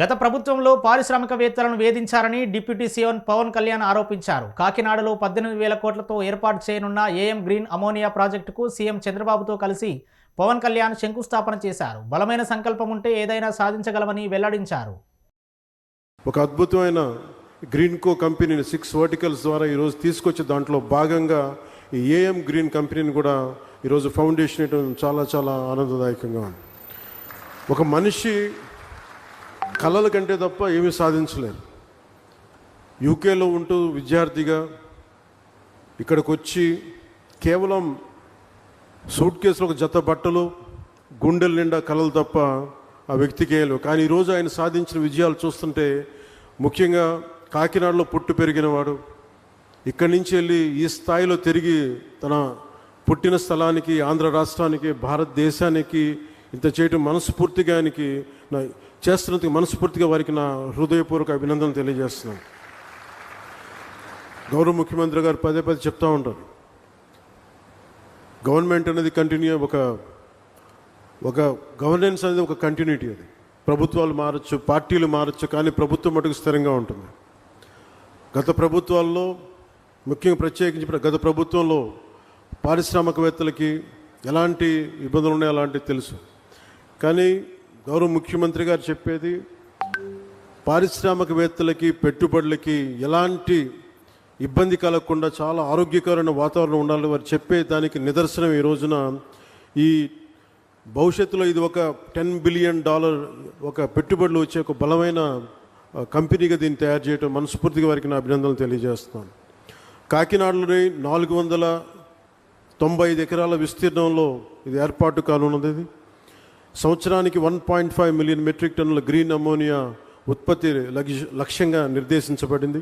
గత ప్రభుత్వంలో పారిశ్రామికవేత్తలను వేధించారని డిప్యూటీ సీఎం పవన్ కళ్యాణ్ ఆరోపించారు. కాకినాడలో పద్దెనిమిది వేల కోట్లతో ఏర్పాటు చేయనున్న ఏఎం గ్రీన్ అమోనియా ప్రాజెక్టుకు సీఎం చంద్రబాబుతో కలిసి పవన్ కళ్యాణ్ శంకుస్థాపన చేశారు. బలమైన సంకల్పం ఉంటే ఏదైనా సాధించగలమని వెల్లడించారు. ఒక అద్భుతమైన గ్రీన్ కో కంపెనీని సిక్స్ వర్టికల్స్ ద్వారా ఈరోజు తీసుకొచ్చి దాంట్లో భాగంగా ఈ ఏఎం గ్రీన్ కంపెనీని కూడా ఈరోజు ఫౌండేషన్ చాలా చాలా ఆనందదాయకంగా ఉంది. ఒక మనిషి కళల కంటే తప్ప ఏమీ సాధించలేరు. యూకేలో ఉంటూ విద్యార్థిగా ఇక్కడికి వచ్చి కేవలం సూట్ కేసులో ఒక జత బట్టలు గుండెల నిండా కళలు తప్ప ఆ వ్యక్తికి వేయలేవు కానీ ఈరోజు ఆయన సాధించిన విజయాలు చూస్తుంటే ముఖ్యంగా కాకినాడలో పుట్టి పెరిగినవాడు ఇక్కడి నుంచి వెళ్ళి ఈ స్థాయిలో తిరిగి తన పుట్టిన స్థలానికి ఆంధ్ర రాష్ట్రానికి భారతదేశానికి ఇంత చేయటం మనస్ఫూర్తిగా ఆయనకి నా చేస్తున్నందుకు మనస్ఫూర్తిగా వారికి నా హృదయపూర్వక అభినందనలు తెలియజేస్తున్నాను. గౌరవ ముఖ్యమంత్రి గారు పదే పదే చెప్తూ ఉంటారు. గవర్నమెంట్ అనేది కంటిన్యూ ఒక ఒక గవర్నెన్స్ అనేది ఒక కంటిన్యూటీ అది. ప్రభుత్వాలు మారచ్చు పార్టీలు మారచ్చు కానీ ప్రభుత్వం మటుకు స్థిరంగా ఉంటుంది. గత ప్రభుత్వాల్లో ముఖ్యంగా ప్రత్యేకించి గత ప్రభుత్వంలో పారిశ్రామికవేత్తలకి ఎలాంటి ఇబ్బందులు ఉన్నాయో అలాంటివి తెలుసు. కానీ గౌరవ ముఖ్యమంత్రి గారు చెప్పేది పారిశ్రామికవేత్తలకి పెట్టుబడులకి ఎలాంటి ఇబ్బంది కలగకుండా చాలా ఆరోగ్యకరమైన వాతావరణం ఉండాలని వారు చెప్పే దానికి నిదర్శనం ఈ రోజున. ఈ భవిష్యత్తులో ఇది ఒక టెన్ బిలియన్ డాలర్ ఒక పెట్టుబడులు వచ్చే ఒక బలమైన కంపెనీగా దీన్ని తయారు చేయడం మనస్ఫూర్తిగా వారికి నా అభినందనలు తెలియజేస్తున్నాను. కాకినాడలోని నాలుగు వందల తొంభై ఐదు ఎకరాల విస్తీర్ణంలో ఇది ఏర్పాటు కానున్నది. ఇది సంవత్సరానికి one point five million metric టన్నుల గ్రీన్ అమోనియా ఉత్పత్తి లక్ష్యంగా నిర్దేశించబడింది.